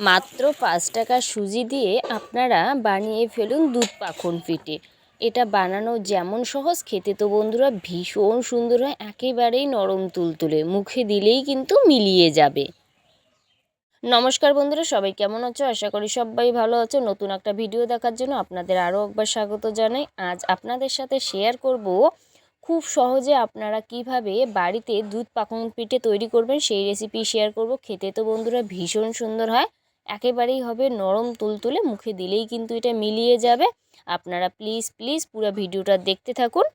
মাত্র পাঁচ টাকা সুজি দিয়ে আপনারা বানিয়ে ফেলুন দুধ পাখন পিঠে এটা বানানো যেমন সহজ, খেতে তো বন্ধুরা ভীষণ সুন্দর হয়, একেবারেই নরম তুলতুলে, মুখে দিলেই কিন্তু মিলিয়ে যাবে। নমস্কার বন্ধুরা, সবাই কেমন আছো? আশা করি সবাই ভালো আছো। নতুন একটা ভিডিও দেখার জন্য আপনাদের আরও একবার স্বাগত জানাই। আজ আপনাদের সাথে শেয়ার করব খুব সহজে আপনারা কীভাবে বাড়িতে দুধ পাখন পিঠে তৈরি করবেন সেই রেসিপি শেয়ার করব। খেতে তো বন্ধুরা ভীষণ সুন্দর হয়। একেবারেই হবে নরম তুলতুলে মুখে দিলেই কিন্তু এটা মিলিয়ে যাবে। আপনারা প্লিজ প্লিজ পুরো ভিডিওটা দেখতে থাকুন।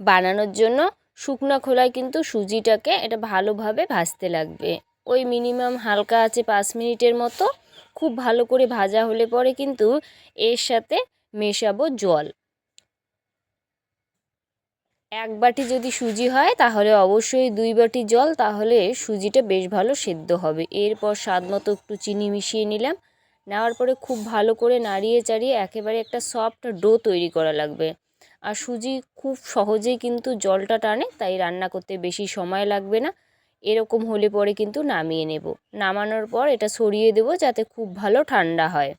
বানানোর জন্য শুকনো খোলায় কিন্তু সুজিটাকে এটা ভালোভাবে ভাজতে লাগবে। ওই মিনিমাম হালকা আছে পাঁচ মিনিটের মতো। খুব ভালো করে ভাজা হলে পরে কিন্তু এর সাথে মেশাবো জল। এক বাটি যদি সুজি হয়, তাহলে অবশ্যই দুই বাটি জল, তাহলে সুজিটা বেশ ভালো সেদ্ধ হবে। এরপর স্বাদ মতো একটু চিনি মিশিয়ে নিলাম। নেওয়ার পরে খুব ভালো করে নাড়িয়ে চাড়িয়ে একেবারে একটা সফট ডো তৈরি করা লাগবে। আর সুজি খুব সহজেই কিন্তু জলটা টানে, তাই রান্না করতে বেশি সময় লাগবে না। এরকম হলে পরে কিন্তু নামিয়ে নেব। নামানোর পর এটা সরিয়ে দেব যাতে খুব ভালো ঠান্ডা হয়।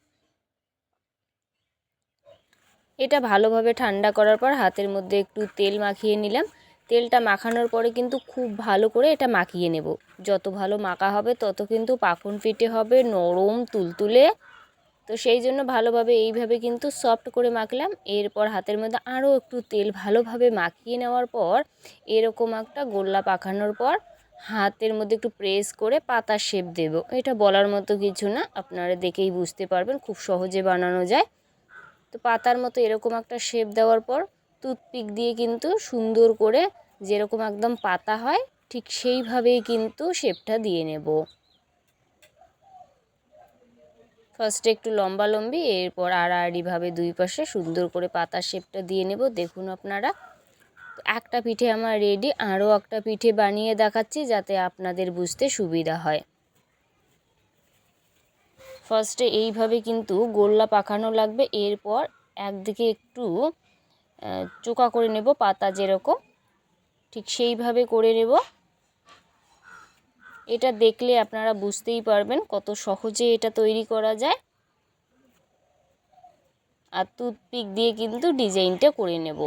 এটা ভালোভাবে ঠান্ডা করার পর হাতের মধ্যে একটু তেল মাখিয়ে নিলাম। তেলটা মাখানোর পরে কিন্তু খুব ভালো করে এটা মাখিয়ে নেব। যত ভালো মাখা হবে, তত কিন্তু পাখন পিঠে হবে, নরম, তুলতুলে। তো সেই জন্য ভালোভাবে এইভাবে কিন্তু সফট করে মাখলাম। এরপর হাতের মধ্যে আরও একটু তেল ভালোভাবে মাখিয়ে নেওয়ার পর, এরকম একটা গোল্লা পাখানোর পর হাতের মধ্যে একটু প্রেস করে পাতা শেপ দেব। এটা বলার মতো কিছু না, আপনারা দেখেই বুঝতে পারবেন, খুব সহজে বানানো যায়। তো পাতার মতো এরকম একটা শেপ দেওয়ার পর টুথপিক দিয়ে কিন্তু সুন্দর করে যেরকম একদম পাতা হয়, ঠিক সেইভাবেই কিন্তু শেপটা দিয়ে নেব। ফার্স্টে একটু লম্বা লম্বি এরপর আড়াআড়িভাবে দুই পাশে সুন্দর করে পাতার শেপটা দিয়ে নেব। দেখুন আপনারা, একটা পিঠে আমার রেডি আরও একটা পিঠে বানিয়ে দেখাচ্ছি যাতে আপনাদের বুঝতে সুবিধা হয়। ফার্স্টে এইভাবে কিন্তু গোল্লা পাকানো লাগবে। এরপর একদিকে একটু চোকা করে নেব, পাতা যেরকম। ঠিক সেইভাবে করে নেব। এটা দেখলে আপনারা বুঝতেই পারবেন কত সহজে এটা তৈরি করা যায়। আর টুথপিক দিয়ে কিন্তু ডিজাইনটা করে নেব।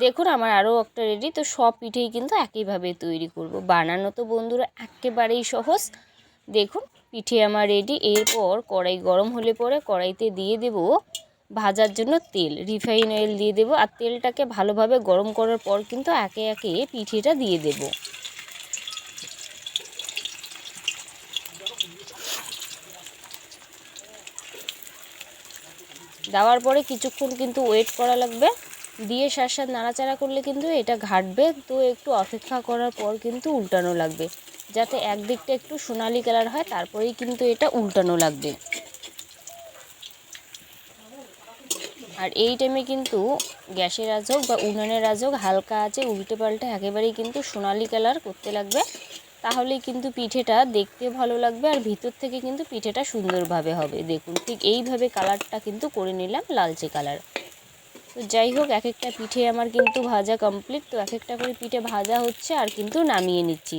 দেখুন, আমার আরও একটা রেডি তো সব পিঠেই কিন্তু একইভাবে তৈরি করব। বানানো তো বন্ধুরা একেবারেই সহজ। দেখুন, পিঠে আমার রেডি এরপর কড়াই গরম হলে পরে কড়াইতে দিয়ে দেব ভাজার জন্য তেল রিফাইন অয়েল দিয়ে দেব, আর তেলটাকে ভালোভাবে গরম করার পর কিন্তু একে একে পিঠেটা দিয়ে দেব। দেওয়ার পরে কিছুক্ষণ কিন্তু ওয়েট করা লাগবে। দিয়ে সার সার নাড়াচাড়া করলে কিন্তু এটা ঘাটবে। তো একটু অপেক্ষা করার পর কিন্তু উল্টানো লাগবে। যাতে একদিকটা একটু সোনালি কালার হয়, তারপরেই কিন্তু এটা উল্টানো লাগবে। আর এই টাইমে কিন্তু গ্যাসের আজ হোক বা উনুনের আজ হোক হালকা আছে উল্টে পাল্টে একেবারেই কিন্তু সোনালি কালার করতে লাগবে। তাহলেই কিন্তু পিঠেটা দেখতে ভালো লাগবে আর ভিতর থেকে কিন্তু পিঠেটা সুন্দরভাবে হবে। দেখুন, ঠিক এইভাবে কালারটা কিন্তু করে নিলাম, লালচে কালার। তো যাই হোক এক একটা পিঠে আমার কিন্তু ভাজা কমপ্লিট তো এক একটা করে পিঠে ভাজা হচ্ছে আর কিন্তু নামিয়ে নিচ্ছি।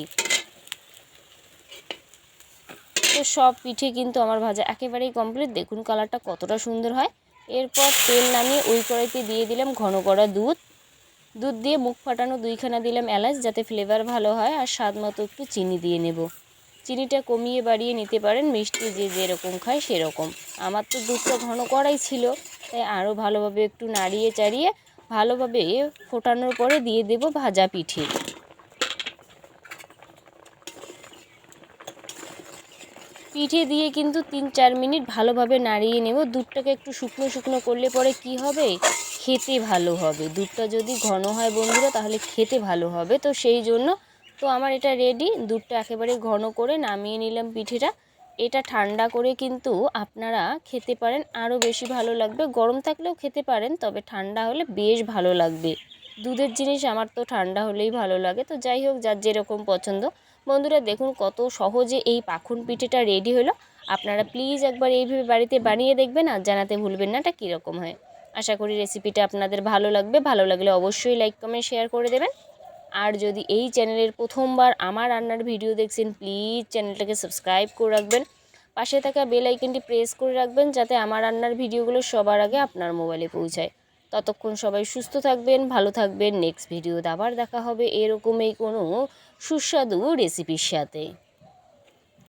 তো সব পিঠে কিন্তু আমার ভাজা একেবারেই কমপ্লিট দেখুন কালারটা কতটা সুন্দর হয়। এরপর তেল নামিয়ে ওই কড়াইতে দিয়ে দিলাম ঘন করা দুধ। দুধ দিয়ে মুখ ফাটানো দুইখানা দিলাম এলাচ যাতে ফ্লেভার ভালো হয় আর স্বাদ মতো একটু চিনি দিয়ে নেব। চিনিটা কমিয়ে বাড়িয়ে নিতে পারেন, মিষ্টি যে যেরকম খায় সেরকম। আমার তো দুধটা ঘন করাই ছিল। তাই আরও ভালোভাবে একটু নাড়িয়ে চাড়িয়ে ভালোভাবে ফোটানোর পরে দিয়ে দেব ভাজা পিঠে। পিঠে দিয়ে কিন্তু তিন চার মিনিট ভালোভাবে নাড়িয়ে নেব। দুধটাকে একটু শুকনো শুকনো করলে পরে কি হবে? খেতে ভালো হবে। দুধটা যদি ঘন হয় বন্ধুরা, তাহলে খেতে ভালো হবে। তো সেই জন্য তো আমার এটা রেডি দুধটা একেবারে ঘন করে নামিয়ে নিলাম পিঠেটা। এটা ঠান্ডা করে কিন্তু আপনারা খেতে পারেন, আরও বেশি ভালো লাগবে। গরম থাকলেও খেতে পারেন, তবে ঠান্ডা হলে বেশ ভালো লাগবে। দুধের জিনিস আমার তো ঠান্ডা হলেই ভালো লাগে, তো যাই হোক, যার যেরকম পছন্দ। বন্ধুরা, দেখুন কত সহজে এই পাখুন পিঠেটা রেডি হলো। আপনারা প্লিজ একবার এইভাবে বাড়িতে বানিয়ে দেখবেন আর জানাতে ভুলবেন না, এটা কীরকম হয়। আশা করি রেসিপিটা আপনাদের ভালো লাগবে। ভালো লাগলে অবশ্যই লাইক, কমেন্ট, শেয়ার করে দেবেন। আর যদি এই চ্যানেলের প্রথমবার আমার রান্নার ভিডিও দেখছেন প্লিজ চ্যানেলটাকে সাবস্ক্রাইব করে রাখবেন। পাশে থাকা বেল আইকনটি প্রেস করে রাখবেন, যাতে আমার রান্নার ভিডিওগুলো সবার আগে আপনার মোবাইলে পৌঁছায়। ততক্ষণ সবাই সুস্থ থাকবেন, ভালো থাকবেন। নেক্সট ভিডিওতে আবার দেখা হবে এরকমই কোনো সুস্বাদু রেসিপির সাথে।